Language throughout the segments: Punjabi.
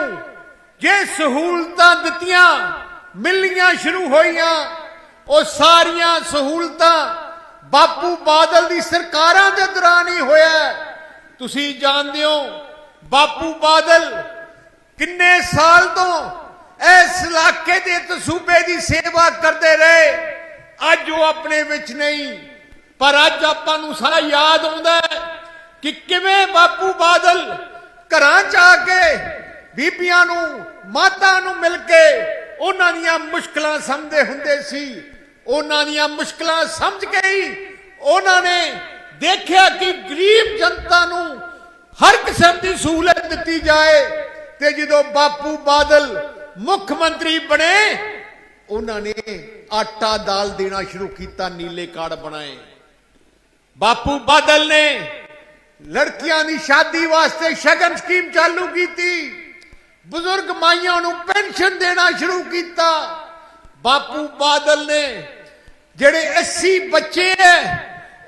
ਨੂੰ ਜੇ ਸਹੂਲਤਾਂ ਦਿੱਤੀਆਂ, ਮਿਲਣੀਆਂ ਸ਼ੁਰੂ ਹੋਈਆਂ, ਉਹ ਸਾਰੀਆਂ ਸਹੂਲਤਾਂ ਬਾਪੂ ਬਾਦਲ ਦੀ ਸਰਕਾਰਾਂ ਦੇ ਦੌਰਾਨ ਹੀ ਹੋਇਆ ਤੁਸੀਂ ਜਾਣਦੇ ਹੋ, ਬਾਪੂ ਬਾਦਲ ਕਿੰਨੇ ਸਾਲ ਤੋਂ ਇਸ ਇਲਾਕੇ ਦੇ ਤੇ ਸੂਬੇ ਦੀ ਸੇਵਾ ਕਰਦੇ ਰਹੇ। ਅੱਜ ਉਹ ਆਪਣੇ ਵਿੱਚ ਨਹੀਂ, ਪਰ ਅੱਜ ਆਪਾਂ ਨੂੰ ਸਾਰਾ ਯਾਦ ਆਉਂਦਾ ਕਿ ਕਿਵੇਂ ਬਾਪੂ ਬਾਦਲ ਘਰਾਂ ਚ ਆ ਕੇ ਬੀਬੀਆਂ ਨੂੰ, ਮਾਤਾ ਨੂੰ ਮਿਲ ਕੇ ਉਹਨਾਂ ਦੀਆਂ ਮੁਸ਼ਕਲਾਂ ਸਮਝਦੇ ਹੁੰਦੇ ਸੀ। ਉਹਨਾਂ ਦੀਆਂ ਮੁਸ਼ਕਲਾਂ ਸਮਝ ਕੇ ਹੀ ਉਹਨਾਂ ਨੇ ਦੇਖਿਆ ਕਿ ਗਰੀਬ ਜਨਤਾ ਨੂੰ ਹਰ ਕਿਸਮ ਦੀ ਸਹੂਲਤ ਦਿੱਤੀ ਜਾਏ ਤੇ ਜਦੋਂ ਬਾਪੂ ਬਾਦਲ ਮੁੱਖ ਮੰਤਰੀ ਬਣੇ, ਉਹਨਾਂ ਨੇ ਆਟਾ ਦਾਲ ਦੇਣਾ ਸ਼ੁਰੂ ਕੀਤਾ, ਨੀਲੇ ਕਾਰਡ ਬਣਾਏ। ਬਾਪੂ ਬਾਦਲ ਨੇ ਲੜਕੀਆਂ ਦੀ ਸ਼ਾਦੀ ਵਾਸਤੇ ਸ਼ਗਨ ਸਕੀਮ ਚਾਲੂ ਕੀਤੀ। ਬਜ਼ੁਰਗ ਮਾਈਆਂ ਨੂੰ ਪੈਨਸ਼ਨ ਦੇਣਾ ਸ਼ੁਰੂ ਕੀਤਾ। ਬਾਪੂ ਬਾਦਲ ਨੇ ਜਿਹੜੇ 80 ਬੱਚੇ ਐ,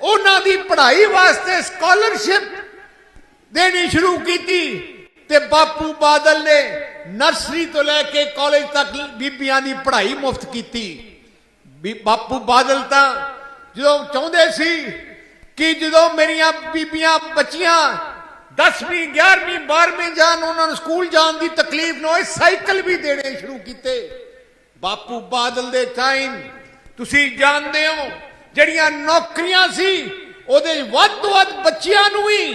ਉਹਨਾਂ ਦੀ ਪੜ੍ਹਾਈ ਵਾਸਤੇ ਸਕਾਲਰਸ਼ਿਪ ਦੇਣੀ ਸ਼ੁਰੂ ਕੀਤੀ ਤੇ ਬਾਪੂ ਬਾਦਲ ਨੇ ਨਰਸਰੀ ਤੋਂ ਲੈ ਕੇ ਕਾਲਜ ਤੱਕ ਬੀਬੀਆਂ ਦੀ ਪੜ੍ਹਾਈ ਮੁਫਤ ਕੀਤੀ। ਵੀ ਬਾਪੂ ਬਾਦਲ ਤਾਂ ਜਦੋਂ ਚਾਹੁੰਦੇ ਸੀ ਕਿ ਜਦੋਂ ਮੇਰੀਆਂ ਬੀਬੀਆਂ ਬੱਚੀਆਂ 10ਵੀਂ 11ਵੀਂ 12ਵੀਂ ਜਾਣ ਉਹਨਾਂ ਨੂੰ ਸਕੂਲ ਜਾਣ ਦੀ ਤਕਲੀਫ ਨਾ ਹੋਏ, ਸਾਈਕਲ ਵੀ ਦੇਣੇ ਸ਼ੁਰੂ ਕੀਤੇ। ਬਾਪੂ ਬਾਦਲ ਦੇ ਟਾਈਮ ਤੁਸੀਂ ਜਾਣਦੇ ਹੋ, ਜਿਹੜੀਆਂ ਨੌਕਰੀਆਂ ਸੀ, ਉਹਦੇ ਵੱਧ ਤੋਂ ਵੱਧ ਬੱਚਿਆਂ ਨੂੰ ਵੀ,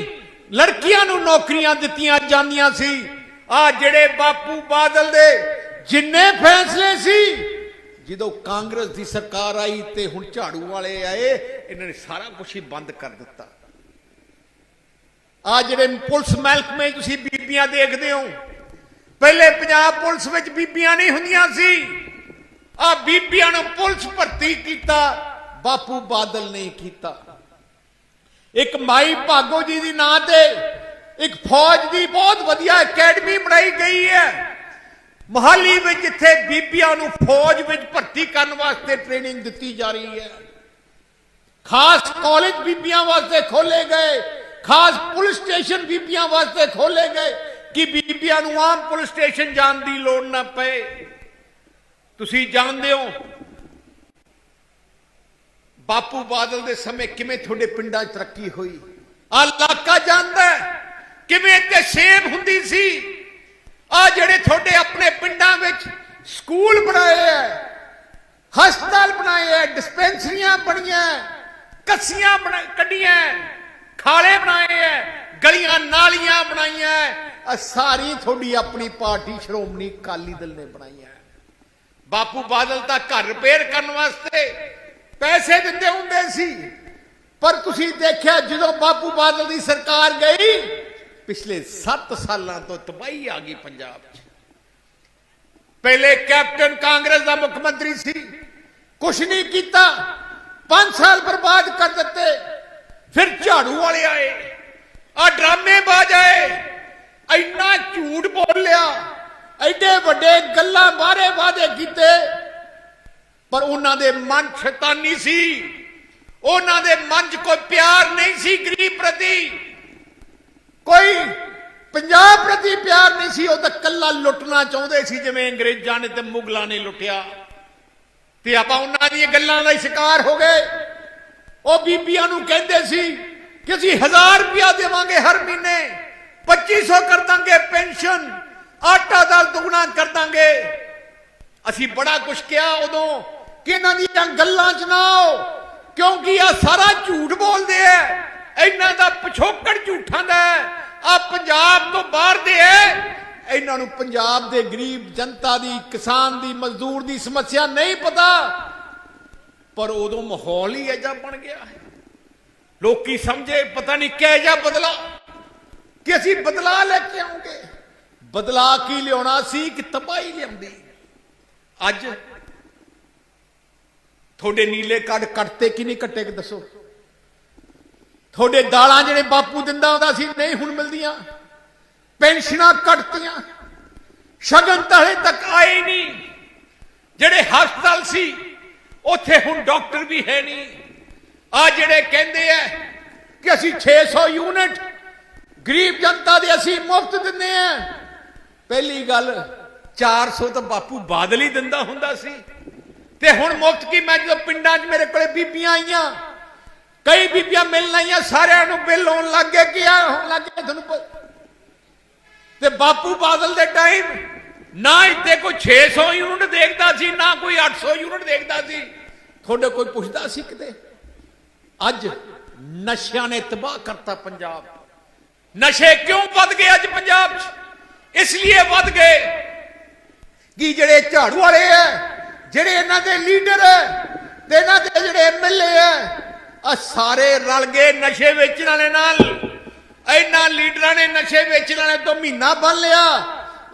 ਲੜਕੀਆਂ ਨੂੰ ਨੌਕਰੀਆਂ ਦਿੱਤੀਆਂ ਜਾਂਦੀਆਂ ਸੀ। ਆ ਜਿਹੜੇ ਬਾਪੂ ਬਾਦਲ ਦੇ ਜਿੰਨੇ ਫੈਸਲੇ ਸੀ, ਜਦੋਂ ਕਾਂਗਰਸ ਦੀ ਸਰਕਾਰ ਆਈ ਤੇ ਹੁਣ ਝਾੜੂ ਵਾਲੇ ਆਏ, ਇਹਨਾਂ ਨੇ ਸਾਰਾ ਕੁਝ ਹੀ ਬੰਦ ਕਰ ਦਿੱਤਾ। ਆ ਜਿਹੜੇ ਪੁਲਿਸ ਮਹਿਕਮੇ ਤੁਸੀਂ ਬੀਬੀਆਂ ਦੇਖਦੇ ਹੋ, ਪਹਿਲੇ ਪੰਜਾਬ ਪੁਲਿਸ ਵਿੱਚ ਬੀਬੀਆਂ ਨਹੀਂ ਹੁੰਦੀਆਂ ਸੀ। ਆ ਬੀਬੀਆਂ ਨੂੰ ਪੁਲਿਸ ਭਰਤੀ ਕੀਤਾ, ਬਾਪੂ ਬਾਦਲ ਨੇ ਕੀਤਾ। ਇੱਕ ਮਾਈ ਭਾਗੋ ਜੀ ਦੀ ਨਾਂ ਤੇ ਇੱਕ ਫੌਜ ਦੀ ਬਹੁਤ ਵਧੀਆ ਅਕੈਡਮੀ ਬਣਾਈ ਗਈ ਹੈ। ਮਹਾਲੀ ਵਿੱਚ ਜਿੱਥੇ ਬੀਬੀਆਂ ਨੂੰ ਫੌਜ ਵਿੱਚ ਭਰਤੀ ਕਰਨ ਵਾਸਤੇ ਟ੍ਰੇਨਿੰਗ ਦਿੱਤੀ ਜਾ ਰਹੀ ਹੈ। ਖਾਸ ਕਾਲਜ ਬੀਬੀਆਂ ਵਾਸਤੇ ਖੋਲੇ ਗਏ। ਖਾਸ ਪੁਲਿਸ ਸਟੇਸ਼ਨ ਬੀਬੀਆਂ ਵਾਸਤੇ ਖੋਲੇ ਗਏ ਕਿ ਬੀਬੀਆਂ ਨੂੰ ਆਮ ਪੁਲਿਸ ਸਟੇਸ਼ਨ ਜਾਣ ਦੀ ਲੋੜ ਨਾ ਪਏ। ਤੁਸੀਂ ਜਾਣਦੇ ਹੋ, ਬਾਪੂ ਬਾਦਲ ਦੇ ਸਮੇਂ ਕਿਵੇਂ ਤੁਹਾਡੇ ਪਿੰਡਾਂ 'ਚ ਤਰੱਕੀ ਹੋਈ? ਆ ਇਲਾਕਾ ਜਾਂਦਾ ਕਿਵੇਂ ਇੱਥੇ ਸੇਬ ਹੁੰਦੀ ਸੀ? ਆ ਜਿਹੜੇ ਤੁਹਾਡੇ ਆਪਣੇ ਪਿੰਡਾਂ ਵਿੱਚ ਸਕੂਲ ਬਣਾਏ ਐ ਹਸਪਤਾਲ ਬਣਾਏ ਐ ਡਿਸਪੈਂਸਰੀਆਂ ਬਣੀਆਂ ਕੱਸੀਆਂ ਬਣਾ ਕੱਢੀਆਂ ਖਾਲੇ ਬਣਾਏ ਐ ਗਲੀਆਂ ਨਾਲੀਆਂ ਬਣਾਈਆਂ ਆ ਸਾਰੀ ਤੁਹਾਡੀ ਆਪਣੀ ਪਾਰਟੀ ਸ਼੍ਰੋਮਣੀ ਅਕਾਲੀ ਦਲ ਨੇ ਬਣਾਈ ਹੈ। ਬਾਪੂ ਬਾਦਲ ਤਾਂ ਘਰ ਰਿਪੇਅਰ ਕਰਨ ਵਾਸਤੇ ਪੈਸੇ ਦਿੰਦੇ ਹੁੰਦੇ ਸੀ। ਪਰ ਤੁਸੀਂ ਦੇਖਿਆ ਜਦੋਂ ਬਾਪੂ ਬਾਦਲ ਦੀ ਸਰਕਾਰ ਗਈ, ਪਿਛਲੇ 7 ਸਾਲਾਂ ਤੋਂ ਤਬਾਹੀ ਆ ਗਈ ਪੰਜਾਬ 'ਚ। ਪਹਿਲੇ ਕੈਪਟਨ ਕਾਂਗਰਸ ਦਾ ਮੁੱਖ ਮੰਤਰੀ ਸੀ। ਕੁਛ ਨਹੀਂ ਕੀਤਾ 5 ਸਾਲ ਬਰਬਾਦ ਕਰ ਦਿੱਤੇ, ਫਿਰ ਝਾੜੂ ਵਾਲੇ ਆਏ, ਆ ਡਰਾਮੇਬਾਜ਼ ਆਏ ਇੰਨਾ ਝੂਠ ਬੋਲਿਆ ਐਡੇ ਵੱਡੇ ਗੱਲਾਂ ਬਾਰੇ ਵਾਦੇ ਕੀਤੇ, ਪਰ ਉਹਨਾਂ ਦੇ ਮਨ ਸ਼ੈਤਾਨੀ ਸੀ। ਉਹਨਾਂ ਦੇ ਮਨ 'ਚ ਕੋਈ ਪਿਆਰ ਨਹੀਂ ਸੀ ਗਰੀਬ ਪ੍ਰਤੀ। ਕੋਈ ਪੰਜਾਬ ਪ੍ਰਤੀ ਪਿਆਰ ਨਹੀਂ ਸੀ, ਉਹ ਤਾਂ ਕੱਲਾ ਲੁੱਟਣਾ ਚਾਹੁੰਦੇ ਸੀ, ਜਿਵੇਂ ਅੰਗਰੇਜ਼ਾਂ ਨੇ ਤੇ ਮੁਗਲਾਂ ਨੇ ਲੁੱਟਿਆ। ਤੇ ਆਪਾਂ ਉਹਨਾਂ ਦੀਆਂ ਗੱਲਾਂ ਦਾ ਹੀ ਸ਼ਿਕਾਰ ਹੋ ਗਏ। ਉਹ ਬੀਬੀਆਂ ਨੂੰ ਕਹਿੰਦੇ ਸੀ ਕਿ ਅਸੀਂ 1000 ਰੁਪਇਆ ਦੇਵਾਂਗੇ ਹਰ ਮਹੀਨੇ 2500 ਕਰ ਦਾਂਗੇ ਪੈਨਸ਼ਨ। ਆਟਾ ਦਾਲ ਦੁਗਣਾ ਕਰ ਦਾਂਗੇ। ਅਸੀਂ ਬੜਾ ਕੁਝ ਕਿਹਾ ਉਦੋਂ ਕਿ ਇਹਨਾਂ ਦੀਆਂ ਗੱਲਾਂ 'ਚ ਨਾ ਆਓ, ਕਿਉਂਕਿ ਆ ਸਾਰਾ ਝੂਠ ਬੋਲਦੇ ਐ। ਇਹਨਾਂ ਦਾ ਪਿਛੋਕੜ ਝੂਠਾਂ ਦਾ ਆ ਪੰਜਾਬ ਤੋਂ ਬਾਹਰ ਦੇ ਐ। ਇਹਨਾਂ ਨੂੰ ਪੰਜਾਬ ਦੇ ਗਰੀਬ ਜਨਤਾ ਦੀ, ਕਿਸਾਨ ਦੀ, ਮਜ਼ਦੂਰ ਦੀ ਸਮੱਸਿਆ ਨਹੀਂ ਪਤਾ। ਪਰ ਉਦੋਂ ਮਾਹੌਲ ਹੀ ਐਜਾ ਬਣ ਗਿਆ ਲੋਕੀ ਸਮਝੇ, ਪਤਾ ਨਹੀਂ ਕਿਹੋ ਜਿਹਾ ਬਦਲਾ ਕਿ ਅਸੀਂ ਬਦਲਾ ਲੈ ਕੇ ਆਉਂਗੇ। ਬਦਲਾ ਕੀ ਲਿਆਉਣਾ ਸੀ? ਕਿ ਤਬਾਹੀ ਲਿਆਉਂਦੀ। ਅੱਜ ਤੁਹਾਡੇ ਨੀਲੇ ਕਾਰਡ ਕੱਟਤੇ ਕਿ ਨਹੀਂ ਕੱਟੇ ਕਿ ਦੱਸੋ। ਤੁਹਾਡੇ ਦਾਲਾਂ ਜਿਹੜੇ ਬਾਪੂ ਦਿੰਦਾ ਹੁੰਦਾ ਸੀ, ਨਹੀਂ ਹੁਣ ਮਿਲਦੀਆਂ। ਪੈਨਸ਼ਨਾਂ ਕੱਟਤੀਆਂ। ਸ਼ਗਨ ਤਾਂ ਹਲੇ ਤੱਕ ਆਏ ਨਹੀਂ। ਜਿਹੜੇ ਹਸਪਤਾਲ ਸੀ, ਉੱਥੇ ਹੁਣ ਡਾਕਟਰ ਵੀ ਹੈ ਨਹੀਂ। ਆ ਜਿਹੜੇ ਕਹਿੰਦੇ ਆ ਕਿ ਅਸੀਂ 600 ਯੂਨਿਟ ਗਰੀਬ ਜਨਤਾ ਦੇ ਅਸੀਂ ਮੁਫਤ ਦਿੰਦੇ ਆ। ਪਹਿਲੀ ਗੱਲ 400 ਤਾਂ ਬਾਪੂ ਬਾਦਲ ਹੀ ਦਿੰਦਾ ਹੁੰਦਾ ਸੀ। ਤੇ ਹੁਣ ਮੁਫਤ ਕੀ? ਮੈਂ ਜਦੋਂ ਪਿੰਡਾਂ 'ਚ ਮੇਰੇ ਕੋਲੇ ਬੀਬੀਆਂ ਆਈਆਂ, ਕਈ ਬੀਬੀਆਂ ਮਿਲਣ ਆਈਆਂ, ਸਾਰਿਆਂ ਨੂੰ ਬਿੱਲ ਆਉਣ ਲੱਗ ਗਏ ਕਿ ਆ ਹੋਣ ਲੱਗ ਗਿਆ ਤੁਹਾਨੂੰ ਤੇ ਬਾਪੂ ਬਾਦਲ ਦੇ ਟਾਈਮ ਨਾ ਇੱਥੇ ਕੋਈ 600 ਯੂਨਿਟ ਦੇਖਦਾ ਸੀ, ਨਾ ਕੋਈ 800 ਯੂਨਿਟ ਦੇਖਦਾ ਸੀ। ਤੁਹਾਡੇ ਕੋਈ ਪੁੱਛਦਾ ਸੀ ਕਿਤੇ? ਅੱਜ ਨਸ਼ਿਆਂ ਨੇ ਤਬਾਹ ਕਰਤਾ ਪੰਜਾਬ। ਨਸ਼ੇ ਕਿਉਂ ਵੱਧ ਗਏ ਅੱਜ ਪੰਜਾਬ 'ਚ? ਇਸ ਲਈ ਵੱਧ ਗਏ। ਕਿ ਜਿਹੜੇ ਝਾੜੂ ਵਾਲੇ ਐ, ਜਿਹੜੇ ਇਹਨਾਂ ਦੇ ਲੀਡਰ ਐ, ਤੇ ਇਹਨਾਂ ਦੇ ਜਿਹੜੇ ਐਮਐਲਏ ਐ ਆ ਸਾਰੇ ਰਲ ਗਏ ਨਸ਼ੇ ਵੇਚਣ ਵਾਲੇ ਨਾਲ। ਇਹਨਾਂ ਲੀਡਰਾਂ ਨੇ ਨਸ਼ੇ ਵੇਚਣ ਵਾਲੇ ਤੋਂ ਮਹੀਨਾ ਬੰਨ ਲਿਆ।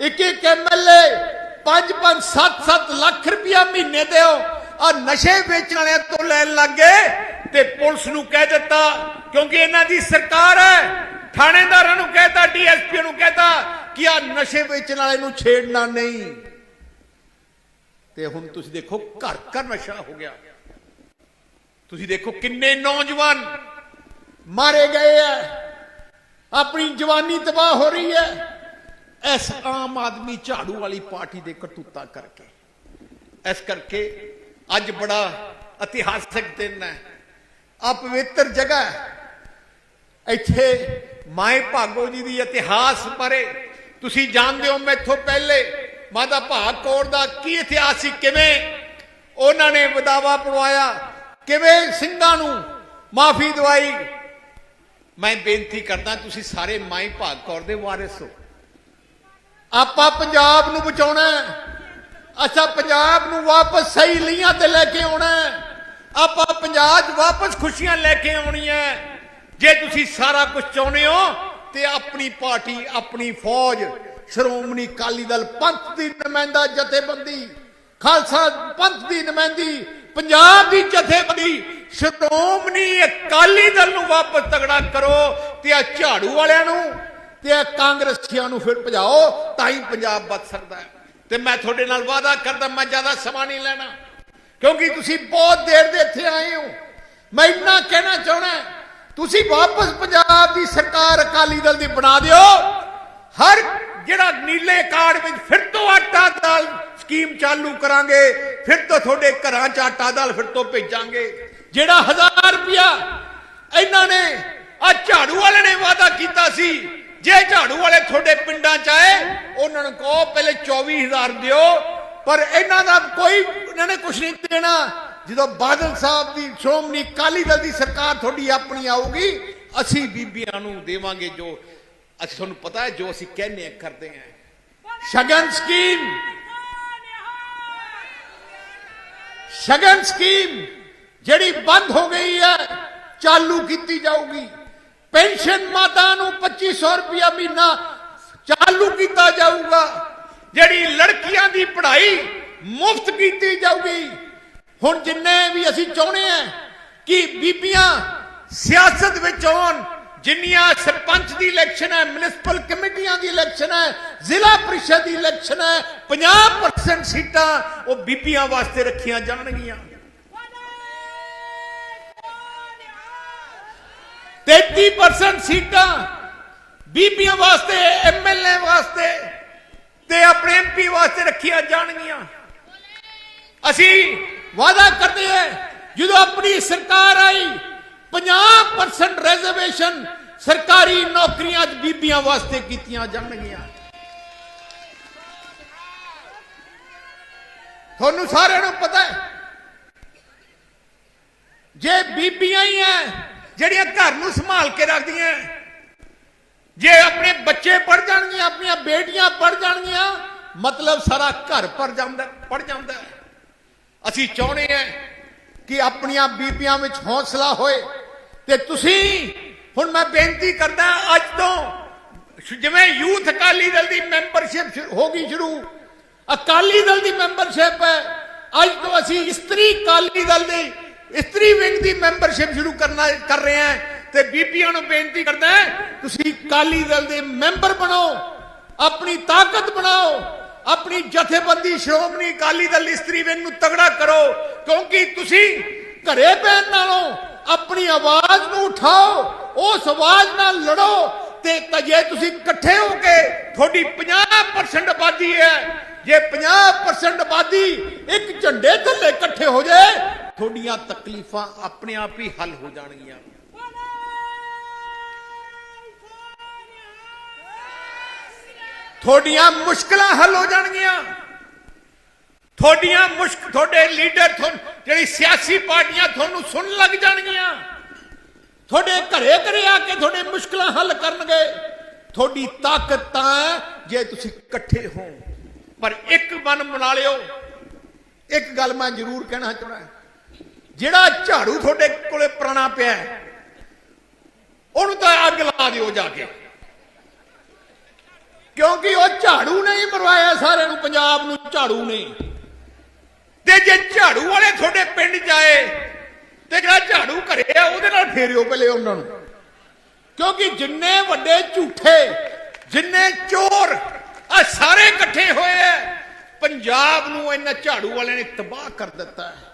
ਇੱਕ ਇੱਕ ਐਮਐਲਏ 5 5 7 7 ਲੱਖ ਰੁਪਇਆ ਮਹੀਨੇ ਦਿਓ। ਆ ਨਸ਼ੇ ਵੇਚਣ ਵਾਲਿਆਂ ਤੋਂ ਲੈਣ ਲੱਗ ਗਏ ਤੇ ਪੁਲਿਸ ਨੂੰ ਕਹਿ ਦਿੱਤਾ, ਕਿਉਂਕਿ ਇਹਨਾਂ ਦੀ ਸਰਕਾਰ ਹੈ ਥਾਣੇਦਾਰਾਂ ਨੂੰ ਕਹਿਤਾ ਡੀਐਸਪੀ ਨੂੰ ਕਹਿਤਾ ਕਿ ਆ ਨਸ਼ੇ ਵੇਚਣ ਵਾਲੇ ਨੂੰ ਛੇੜਨਾ ਨਹੀਂ? ਤੇ ਹੁਣ ਤੁਸੀਂ ਦੇਖੋ, ਘਰ ਘਰ ਨਸ਼ਾ ਹੋ ਗਿਆ। ਤੁਸੀਂ ਦੇਖੋ ਕਿੰਨੇ ਨੌਜਵਾਨ ਮਾਰੇ ਗਏ ਐ। ਆਪਣੀ ਜਵਾਨੀ ਤਬਾਹ ਹੋ ਰਹੀ ਹੈ ਇਸ ਆਮ ਆਦਮੀ ਝਾੜੂ ਵਾਲੀ ਪਾਰਟੀ ਦੇ ਕਰਤੂਤਾ ਕਰਕੇ। ਇਸ ਕਰਕੇ ਅੱਜ ਬੜਾ ਇਤਿਹਾਸਕ ਦਿਨ ਹੈ ਆ ਪਵਿੱਤਰ ਜਗ੍ਹਾ ਇੱਥੇ ਮਾਏ ਭਾਗੋ ਜੀ ਦੀ ਇਤਿਹਾਸ ਬਾਰੇ ਤੁਸੀਂ ਜਾਣਦੇ ਹੋ ਮੈਥੋਂ ਪਹਿਲੇ ਮਾਤਾ ਭਾਗ ਕੌਰ ਦਾ ਕੀ ਇਤਿਹਾਸ ਸੀ, ਕਿਵੇਂ ਉਹਨਾਂ ਨੇ ਵਿਦਾਵਾ ਪੜਵਾਇਆ, ਕਿਵੇਂ ਸਿੰਘਾਂ ਨੂੰ ਮਾਫੀ ਦਵਾਈ ਮੈਂ ਬੇਨਤੀ ਕਰਦਾ, ਤੁਸੀਂ ਸਾਰੇ ਮਾਈ ਭਾਗ ਕੌਰ ਦੇ ਵਾਰਿਸ ਹੋ ਆਪਾਂ ਪੰਜਾਬ ਨੂੰ ਬਚਾਉਣਾ ਹੈ। ਅੱਛਾ, ਪੰਜਾਬ ਨੂੰ ਵਾਪਸ ਸਹੀ ਲੀਆਂ ਤੇ ਲੈ ਕੇ ਆਉਣਾ ਆਪਾਂ ਪੰਜਾਬ 'ਚ ਵਾਪਸ ਖੁਸ਼ੀਆਂ ਲੈ ਕੇ ਆਉਣੀਆਂ ਹੈ। ਜੇ ਤੁਸੀਂ ਸਾਰਾ ਕੁਝ ਚਾਹੁੰਦੇ ਹੋ ਤੇ ਆਪਣੀ ਪਾਰਟੀ, ਆਪਣੀ ਫੌਜ, ਸ਼੍ਰੋਮਣੀ ਅਕਾਲੀ ਦਲ, ਪੰਥ ਦੀ ਨੁਮਾਇੰਦਾ, ਜਥੇਬੰਦੀ, ਖਾਲਸਾ ਪੰਥ ਦੀ ਨੁਮਾਇੰਦੀ, ਪੰਜਾਬ ਦੀ ਜਥੇਬੰਦੀ, ਸ਼੍ਰੋਮਣੀ ਅਕਾਲੀ ਦਲ ਨੂੰ ਵਾਪਸ ਤਗੜਾ ਕਰੋ ਤੇ ਆ ਝਾੜੂ ਵਾਲਿਆਂ ਨੂੰ ਤੇ ਆ ਕਾਂਗਰਸੀਆਂ ਨੂੰ ਫਿਰ ਭਜਾਓ, ਤਾਂ ਹੀ ਪੰਜਾਬ ਬਚ ਸਕਦਾ ਹੈ। ਤੇ ਮੈਂ ਤੁਹਾਡੇ ਨਾਲ ਵਾਅਦਾ ਕਰਦਾ, ਮੈਂ ਜ਼ਿਆਦਾ ਸਮਾਂ ਨਹੀਂ ਲੈਣਾ, ਕਿਉਂਕਿ ਤੁਸੀਂ ਬਹੁਤ ਦੇਰ ਦੇ ਇੱਥੇ ਆਏ ਹੋ। ਮੈਂ ਇੰਨਾ ਕਹਿਣਾ ਚਾਹਣਾ ਤੁਸੀਂ ਵਾਪਸ ਪੰਜਾਬ ਦੀ ਸਰਕਾਰ ਅਕਾਲੀ ਦਲ ਦੀ ਬਣਾ ਦਿਓ। ਹਰ ਜਿਹੜਾ ਨੀਲੇ ਕਾਰਡ ਵਿੱਚ ਫਿਰ ਤੋਂ ਆਟਾ ਦਾਲ ਸਕੀਮ ਚਾਲੂ ਕਰਾਂਗੇ, ਫਿਰ ਤੋਂ ਤੁਹਾਡੇ ਘਰਾਂ 'ਚ ਆਟਾ ਦਾਲ ਫਿਰ ਤੋਂ ਭੇਜਾਂਗੇ। ਜਿਹੜਾ 1000 ਰੁਪਿਆ ਇਹਨਾਂ ਨੇ ਆ ਝਾੜੂ ਵਾਲੇ ਨੇ ਵਾਅਦਾ ਕੀਤਾ ਸੀ, ਜੇ ਝਾੜੂ ਵਾਲੇ ਤੁਹਾਡੇ ਪਿੰਡਾਂ 'ਚ ਆਏ, ਉਹਨਾਂ ਨੂੰ ਕਹੋ ਪਹਿਲੇ 24000 ਦਿਓ, ਪਰ ਇਹਨਾਂ ਦਾ ਕੋਈ ਇਹਨਾਂ ਨੇ ਕੁਝ ਨਹੀਂ ਦੇਣਾ। ਜਦੋਂ ਬਾਦਲ ਸਾਹਿਬ ਦੀ ਸ਼੍ਰੋਮਣੀ ਅਕਾਲੀ ਦਲ ਦੀ ਸਰਕਾਰ ਤੁਹਾਡੀ ਆਪਣੀ ਆਊਗੀ, ਅਸੀਂ ਬੀਬੀਆਂ ਨੂੰ ਦੇਵਾਂਗੇ ਜੋ ਅਸੀਂ ਤੁਹਾਨੂੰ ਪਤਾ ਹੈ ਜੋ ਅਸੀਂ ਕਹਿੰਦੇ ਆ ਕਰਦੇ ਹਾਂ। ਸ਼ਗਨ ਸਕੀਮ। ਸ਼ਗਨ ਸਕੀਮ ਜਿਹੜੀ ਬੰਦ ਹੋ ਗਈ ਹੈ, ਚਾਲੂ ਕੀਤੀ ਜਾਊਗੀ। ਪੈਨਸ਼ਨ ਮਾਤਾ ਨੂੰ 2500 ਰੁਪਇਆ ਮਹੀਨਾ ਚਾਲੂ ਕੀਤਾ ਜਾਊਗਾ। ਜਿਹੜੀ ਲੜਕੀਆਂ ਦੀ ਪੜ੍ਹਾਈ ਮੁਫਤ ਕੀਤੀ ਜਾਊਗੀ। ਹੁਣ ਜਿੰਨੇ ਵੀ ਅਸੀਂ ਚਾਹੁੰਦੇ ਆ ਕਿ ਬੀਬੀਆਂ ਸਿਆਸਤ ਵਿੱਚ ਆਉਣ, ਜਿੰਨੀਆਂ ਸਰਪੰਚ ਦੀ ਇਲੈਕਸ਼ਨ ਹੈ ਮਿਊਨਿਸਪਲ ਕਮੇਟੀਆਂ ਦੀ ਇਲੈਕਸ਼ਨ ਹੈ, ਜ਼ਿਲ੍ਹਾ ਪ੍ਰੀਸ਼ਦ ਦੀ ਇਲੈਕਸ਼ਨ ਹੈ 50% ਸੀਟਾਂ ਉਹ ਬੀਬੀਆਂ ਵਾਸਤੇ ਰੱਖੀਆਂ ਜਾਣਗੀਆਂ। 33% ਸੀਟਾਂ ਬੀਬੀਆਂ ਵਾਸਤੇ ਐਮਐਲਏ ਵਾਸਤੇ ਤੇ ਆਪਣੇ ਐਮਪੀ ਵਾਸਤੇ ਰੱਖੀਆਂ ਜਾਣਗੀਆਂ। ਅਸੀਂ ਵਾਅਦਾ ਕਰਦੇ ਹੈ, ਜਦੋਂ ਆਪਣੀ ਸਰਕਾਰ ਆਈ 50% ਰਿਜ਼ਰਵੇਸ਼ਨ ਸਰਕਾਰੀ ਨੌਕਰੀਆਂ 'ਚ ਬੀਬੀਆਂ ਵਾਸਤੇ ਕੀਤੀਆਂ ਜਾਣਗੀਆਂ ਤੁਹਾਨੂੰ ਸਾਰਿਆਂ ਨੂੰ ਪਤਾ ਹੈ, ਜੇ ਬੀਬੀਆਂ ਹੀ ਐ ਜਿਹੜੀਆਂ ਘਰ ਨੂੰ ਸੰਭਾਲ ਕੇ ਰੱਖਦੀਆਂ ਜੇ ਆਪਣੇ ਬੱਚੇ ਪੜ ਜਾਣਗੀਆਂ, ਆਪਣੀਆਂ ਬੇਟੀਆਂ ਪੜ ਜਾਣਗੀਆਂ, ਮਤਲਬ ਸਾਰਾ ਘਰ ਪਰ ਜਾਂਦਾ ਪੜ ਜਾਂਦਾ ਹੈ। ਅਸੀਂ ਚਾਹੁੰਦੇ ਹਾਂ ਕਿ ਆਪਣੀਆਂ ਬੀਬੀਆਂ ਵਿੱਚ ਹੌਸਲਾ ਹੋਏ ਤੇ ਤੁਸੀਂ, ਹੁਣ ਮੈਂ ਬੇਨਤੀ ਕਰਦਾ ਅੱਜ ਤੋਂ ਜਿਵੇਂ ਯੂਥ ਅਕਾਲੀ ਦਲ ਦੀ ਮੈਂਬਰਸ਼ਿਪ ਹੋ ਗਈ ਸ਼ੁਰੂ, ਅਕਾਲੀ ਦਲ ਦੀ ਮੈਂਬਰਸ਼ਿਪ ਹੈ। ਅੱਜ ਤੋਂ ਅਸੀਂ ਇਸਤਰੀ ਅਕਾਲੀ ਦਲ ਦੀ, ਇਸਤਰੀ ਵਿੰਗ ਦੀ ਮੈਂਬਰਸ਼ਿਪ ਸ਼ੁਰੂ ਕਰਨਾ, ਕਰ ਰਹੇ ਹਾਂ ਤੇ ਬੀਬੀਆਂ ਨੂੰ ਬੇਨਤੀ ਕਰਦਾ ਤੁਸੀਂ ਅਕਾਲੀ ਦਲ ਦੇ ਮੈਂਬਰ ਬਣੋ, ਆਪਣੀ ਤਾਕਤ ਬਣਾਓ ਆਪਣੀ ਜਥੇਬੰਦੀ ਸ਼੍ਰੋਮਣੀ ਅਕਾਲੀ ਦਲ ਇਸਤਰੀ ਵਿੰਗ ਨੂੰ ਤਗੜਾ ਕਰੋ, ਕਿਉਂਕਿ ਤੁਸੀਂ ਘਰੇ ਬੈਠ ਨਾਲੋਂ ਆਪਣੀ ਆਵਾਜ਼ ਨੂੰ ਉਠਾਓ, ਉਸ ਆਵਾਜ਼ ਨਾਲ ਲੜੋ ਤੇ ਜੇ ਤੁਸੀਂ ਇਕੱਠੇ ਹੋ ਕੇ ਤੁਹਾਡੀ 50% ਆਬਾਦੀ ਹੈ। ਜੇ 50% ਆਬਾਦੀ ਇੱਕ ਝੰਡੇ ਥੱਲੇ ਇਕੱਠੇ ਹੋ ਜਾਏ, ਤੁਹਾਡੀਆਂ ਤਕਲੀਫਾਂ ਆਪਣੇ ਆਪ ਹੀ ਹੱਲ ਹੋ ਜਾਣਗੀਆਂ। ਤੁਹਾਡੀਆਂ ਮੁਸ਼ਕਲਾਂ ਹੱਲ ਹੋ ਜਾਣਗੀਆਂ। ਤੁਹਾਡੀਆਂ ਮੁਸ਼ਕ, ਤੁਹਾਡੇ ਲੀਡਰ ਤੁਹਾਨੂੰ, ਜਿਹੜੀ ਸਿਆਸੀ ਪਾਰਟੀਆਂ ਤੁਹਾਨੂੰ ਸੁਣ ਲੱਗ ਜਾਣਗੀਆਂ। ਤੁਹਾਡੇ ਘਰੇ ਘਰੇ ਆ ਕੇ ਤੁਹਾਡੇ ਮੁਸ਼ਕਲਾਂ ਹੱਲ ਕਰਨਗੇ। ਤੁਹਾਡੀ ਤਾਕਤ ਤਾਂ ਜੇ ਤੁਸੀਂ ਇਕੱਠੇ ਹੋ ਪਰ ਇੱਕ ਮਨ ਬਣਾ ਲਿਓ। ਇੱਕ ਗੱਲ ਮੈਂ ਜ਼ਰੂਰ ਕਹਿਣਾ ਚਾਹੁੰਦਾ ਜਿਹੜਾ ਝਾੜੂ ਤੁਹਾਡੇ ਕੋਲੇ ਪੁਰਾਣਾ ਪਿਆ ਉਹਨੂੰ ਤਾਂ ਅੱਗ ਲਾ ਦਿਓ ਜਾ ਕੇ। ਕਿਉਂਕਿ ਉਹ ਝਾੜੂ ਨੇ ਹੀ ਮਰਵਾਇਆ, ਸਾਰਿਆਂ ਨੂੰ ਪੰਜਾਬ ਨੂੰ ਝਾੜੂ ਨੇ। ਤੇ ਜੇ ਝਾੜੂ ਵਾਲੇ ਤੁਹਾਡੇ ਪਿੰਡ ਜਾਏ ਤੇ ਜਿਹੜਾ ਝਾੜੂ ਘਰੇ ਆ, ਉਹਦੇ ਨਾਲ ਫੇਰਿਓ ਪਹਿਲੇ ਉਹਨਾਂ ਨੂੰ। ਕਿਉਂਕਿ ਜਿੰਨੇ ਵੱਡੇ ਝੂਠੇ, ਜਿੰਨੇ ਚੋਰ ਆ ਸਾਰੇ ਇਕੱਠੇ ਹੋਏ ਆ, ਪੰਜਾਬ ਨੂੰ ਇਹਨਾਂ ਝਾੜੂ ਵਾਲਿਆਂ ਨੇ ਤਬਾਹ ਕਰ ਦਿੱਤਾ ਹੈ।